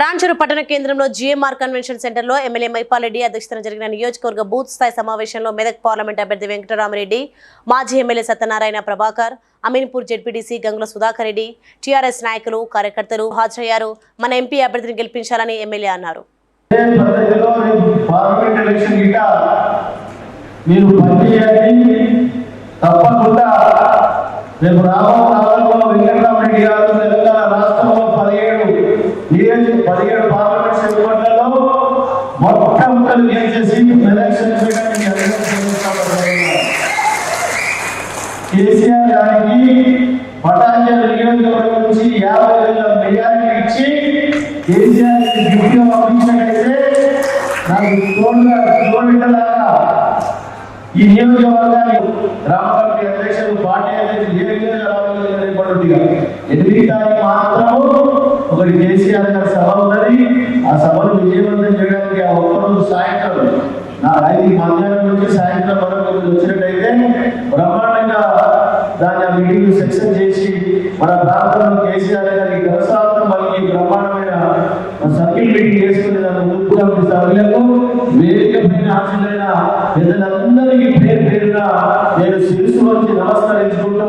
పటాన్చెరు పట్టణ కేంద్రంలో GMR convention సెంటర్లో ఎమ్మెల్యే మైపాలరెడ్డి అధ్యక్షతన జరిగిన నియోజకవర్గ బూత్ స్థాయి సమావేశంలో మెదక్ పార్లమెంట్ అభ్యర్థి వెంకటరామరెడ్డి మాజీ MLA Satyanarayana Prabhakar Ameenpur ZPTC Gangula Sudhakar Reddy TRS నాయకులు కార్యకర్తలు హాజరయ్యారు. మన ఎంపీ అభ్యర్థిని గెలిపించాలని ఎమ్మెల్యే అన్నారు. మీరు తప్పకుండా రేపు కాలంలో ఏడు పదిహేడు పార్లమెంట్ సెగ్మెంట్లలో మొత్తం కలిగి చేసి? ఎలక్షన్ కేసీఆర్ గారికి పటాంజలి నియోజకవర్గం నుంచి యాభై వేల మెజారిటీ ఇచ్చి కేసీఆర్ గారికి పంపించినట్లయితే నాకు తోడుగా తోడుగా ఈ నియోజకవర్గానికి గ్రామ కమిటీ అధ్యక్షులు పార్టీ అధ్యక్షులు ఎనిమిది తారీఖు మాత్రము ఒకటి కేసీఆర్ గారి సభ ఉన్నది. ఆ సభను విజయవంతం చేయడానికి ఆ ఒక్కరోజు సాయంత్రం నా ఐదు మధ్యాహ్నం నుంచి సాయంత్రం వరకు వచ్చినట్టయితే బ్రహ్మాండంగా దాన్ని ఆ మీటింగ్ సెక్షన్ చేసి మన ప్రాంతంలో కేసీఆర్ గారి వ్యవస్థాపన మనకి బ్రహ్మాండమైన సర్కిల్ మీటింగ్ చేసుకునే దాని ముందుగా సభ్యులకు వేదిక పైన హాజరైన పెద్దలందరికీ పేరు పేరున నేను శిరస్సు వచ్చి నమస్కరించుకుంటూ